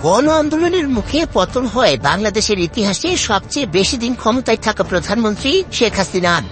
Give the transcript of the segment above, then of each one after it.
গণ আন্দোলনের মুখে পতন হয় বাংলাদেশের ইতিহাসে সবচেয়ে বেশি দিন ক্ষমতায় থাকা প্রধানমন্ত্রী শেখ হাসিনার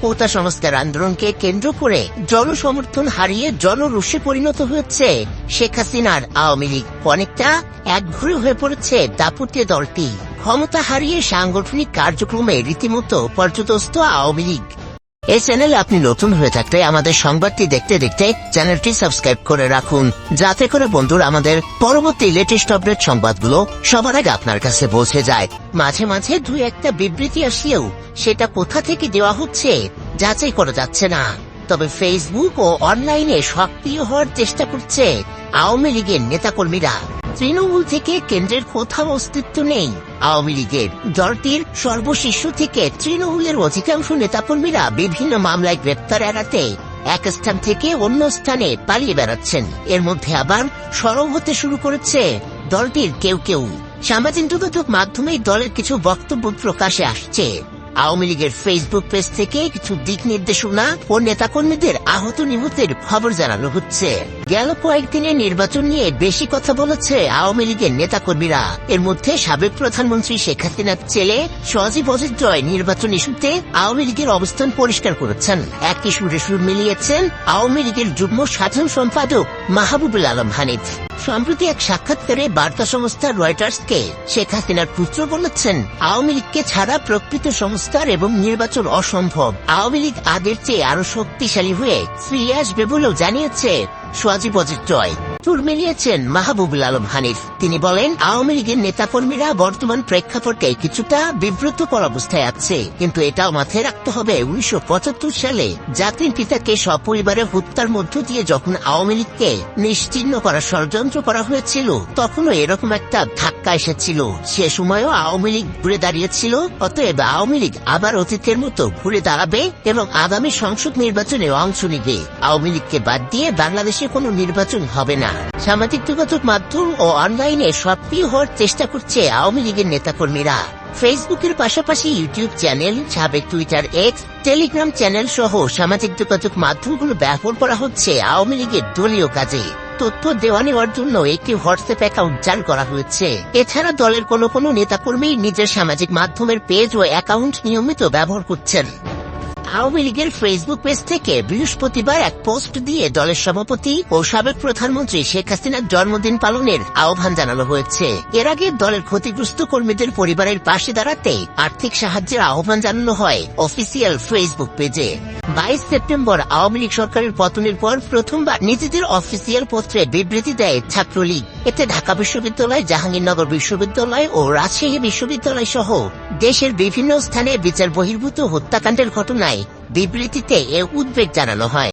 কোটা সংস্কার আন্দোলনকে কেন্দ্র করে জনসমর্থন হারিয়ে জনরুষে পরিণত হয়েছে শেখ হাসিনার আওয়ামী লীগ। অনেকটা একঘরে হয়ে পড়েছে দাপুটে দলটি। ক্ষমতা হারিয়ে সাংগঠনিক কার্যক্রমে রীতিমতো পর্যদস্ত আওয়ামী লীগ। এই চ্যানেলে আপনি নতুন হয়ে থাকলে আমাদের সংবাদটি দেখতে দেখতে চ্যানেলটি সাবস্ক্রাইব করে রাখুন। যাতে করে বন্ধুরা আমাদের পরবর্তী লেটেস্ট আপডেট সংবাদগুলো সবার আগে আপনার কাছে পৌঁছে যায়। মাঝে মাঝে দুই একটা বিবৃতি আসিয়েও সেটা কোথা থেকে দেওয়া হচ্ছে যাচাই করা যাচ্ছে না। তবে ফেসবুক ও অনলাইনে সক্রিয় হওয়ার চেষ্টা করছে আওয়ামী লীগের নেতাকর্মীরা। তৃণমূল থেকে কেন্দ্রের কোথাও অস্তিত্ব নেই। আওয়ামী লীগের দলটির সর্বশীর্ষ থেকে তৃণমূলের অধিকাংশ নেতাকর্মীরা বিভিন্ন মামলায় গ্রেপ্তার এড়াতে এক স্থান থেকে অন্য স্থানে পালিয়ে বেড়াচ্ছেন। এর মধ্যে আবার সরব হতে শুরু করেছে দলটির কেউ কেউ। সামাজিক যোগাযোগ মাধ্যমে দলের কিছু বক্তব্য প্রকাশে আসছে। আওয়ামী লীগের ফেসবুক পেজ থেকে কিছু দিক নির্দেশনা ও নেতাকর্মীদের আহত নিহতের খবর জানানো হচ্ছে। গেল কয়েকদিনে নির্বাচন নিয়ে বেশি কথা বলেছে আওয়ামী লীগের নেতাকর্মীরা। এর মধ্যে সাবেক প্রধানমন্ত্রী শেখ হাসিনার ছেলে সজীব অজিত জয় নির্বাচন ইস্যুতে আওয়ামী লীগের অবস্থান পরিষ্কার করেছেন। একই সুরে সুর মিলিয়েছেন আওয়ামী লীগের যুগ্ম সাধারণ সম্পাদক মাহবুবুল আলম হানিফ। সম্প্রতি এক সাক্ষাৎকারে বার্তা সংস্থা রয়টার্সকে শেখ হাসিনার পুত্র বলেছেন, আওয়ামী লীগকে ছাড়া প্রকৃত সংস্কার এবং নির্বাচন অসম্ভব। আওয়ামী লীগ আগের চেয়ে আরও শক্তিশালী হয়ে ফিরে আসবে বলেও জানিয়েছে সোয়াজিব টয় চুল মিলিয়েছেন মাহবুবুল আলম হানিফ। তিনি বলেন, আওয়ামী লীগের নেতাকর্মীরা বর্তমান প্রেক্ষাপটে কিছুটা বিব্রতকর অবস্থায় আছে। কিন্তু এটাও মাথায় রাখতে হবে, উনিশশো সালে জাতির পিতাকে সপরিবারে হত্যার মধ্য দিয়ে যখন আওয়ামী লীগকে নিশ্চিহ্ন করার ষড়যন্ত্র করা হয়েছিল, তখনও এরকম একটা ধাক্কা এসেছিল। সে সময়ও আওয়ামী লীগ ঘুরে দাঁড়িয়েছিল, অতএব আওয়ামী লীগ আবার অতীতের মতো ঘুরে দাঁড়াবে এবং আগামী সংসদ নির্বাচনে অংশ নিবে। আওয়ামী লীগকে বাদ দিয়ে বাংলাদেশে কোনো নির্বাচন হবে না। সামাজিক যোগাযোগ মাধ্যম ও অনলাইনে সক্রিয় হওয়ার চেষ্টা করছে আওয়ামী লীগের নেতাকর্মীরা। ফেসবুকের পাশাপাশি ইউটিউব চ্যানেল, সাবেক টুইটার এক্স টেলিগ্রাম চ্যানেল সহ সামাজিক যোগাযোগ মাধ্যমগুলো ব্যবহার করা হচ্ছে আওয়ামী লীগের দলীয় কাজে। তথ্য দেওয়া নেওয়ার জন্য একটি হোয়াটসঅ্যাপ অ্যাকাউন্ট চালু করা হয়েছে। এছাড়া দলের কোনো কোনো নেতাকর্মী নিজের সামাজিক মাধ্যমের পেজ ও অ্যাকাউন্ট নিয়মিত ব্যবহার করছেন। আওয়ামী লীগের ফেসবুক পেজ থেকে বৃহস্পতিবার এক পোস্ট দিয়ে দলের সভাপতি ও সাবেক প্রধানমন্ত্রী শেখ হাসিনার জন্মদিন পালনের আহ্বান জানানো হয়েছে। এর আগে দলের ক্ষতিগ্রস্ত কর্মীদের পরিবারের পাশে দাঁড়াতে আর্থিক সাহায্যের আহ্বান জানানো হয় অফিসিয়াল ফেসবুক পেজে বাইশ সেপ্টেম্বর আওয়ামী লীগ সরকারের পতনের পর প্রথমবার নিজেদের অফিসিয়াল পত্রে বিবৃতি দেয় ছাত্রলীগ। এতে ঢাকা বিশ্ববিদ্যালয়, জাহাঙ্গীরনগর বিশ্ববিদ্যালয় ও রাজশাহী বিশ্ববিদ্যালয় সহ দেশের বিভিন্ন স্থানে বিচার বহির্ভূত হত্যাকাণ্ডের ঘটনায় বিবৃতিতে এ উদ্বেগ জানানো হয়।